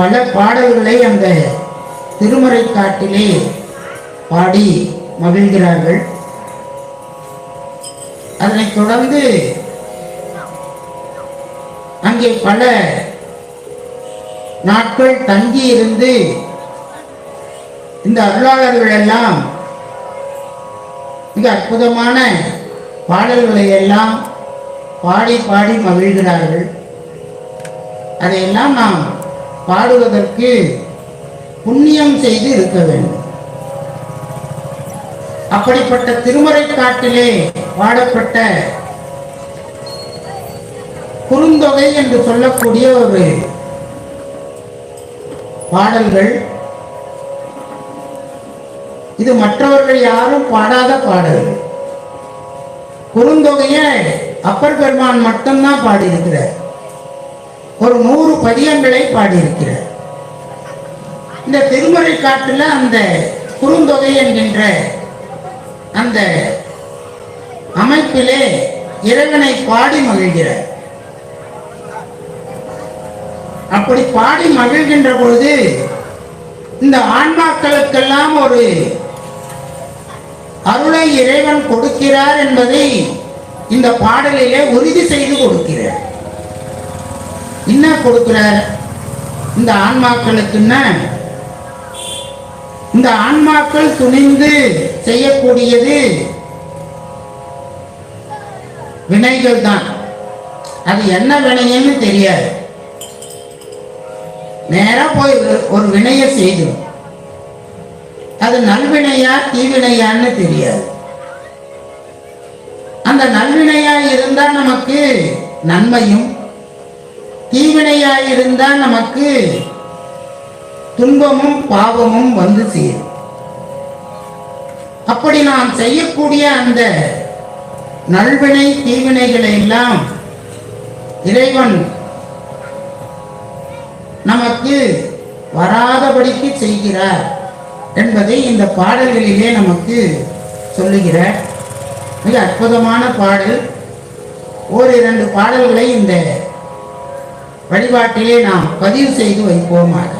பல பாடல்களை அந்த திருமறை காட்டிலே பாடி மகிழ்கிறார்கள். அதனைத் தொடர்ந்து அங்கே பல நாட்கள் தங்கி இருந்து இந்த அருளாளர்கள் எல்லாம் மிக அற்புதமான பாடல்களை எல்லாம் பாடி பாடி மகிழ்கிறார்கள். அதையெல்லாம் நாம் பாடுவதற்கு புண்ணியம் செய்து இருக்க வேண்டும். அப்படிப்பட்ட திருமறை காட்டிலே பாடப்பட்ட குறுந்தொகை என்று சொல்லக்கூடிய ஒரு பாடல்கள். இது மற்றவர்கள் யாரும் பாடாத பாடல்கள் குறுந்தொகையை அப்பர் பெருமான் மட்டும்தான் பாடியிருக்கிறார். ஒரு நூறு பதியங்களை பாடியிருக்கிறார். இந்த திருமுறை காட்டுல அந்த குறுந்தொகை என்கின்ற அந்த அமைப்பிலே இறைவனை பாடி மகிழ்கிறார். அப்படி பாடி மகிழ்கின்ற பொழுது இந்த ஆன்மாக்களுக்கெல்லாம் ஒரு அருளை இறைவன் கொடுக்கிறார் என்பதை இந்த பாடலிலே உறுதி செய்து கொடுக்கிறார். என்ன கொடுக்கிறார்? இந்த ஆன்மாக்களுக்குன்னா இந்த ஆன்மாக்கள் துணிந்து செய்யக்கூடியது வினைகள் தான். அது என்ன வினைன்னு தெரியாது. நேரா போய் ஒரு- வினைய வினையை செய்துடும் அது நல்வினையா தீவினையான்னு தெரியாது. அந்த நல்வினையா இருந்தா நமக்கு நன்மையும் இருந்தா நமக்கு துன்பமும் பாவமும் வந்து சேரும். அப்படி நாம் செய்யக்கூடிய அந்த நல்வினை தீவினைகளை எல்லாம் இறைவன் நமக்கு வராதபடிக்கு செய்கிறார் என்பதை இந்த பாடல்களிலே நமக்கு சொல்லுகிற மிக அற்புதமான பாடல். ஓரிரண்டு பாடல்களை இந்த வழிபாட்டிலே நாம் பதிவு செய்து வைப்போமாக.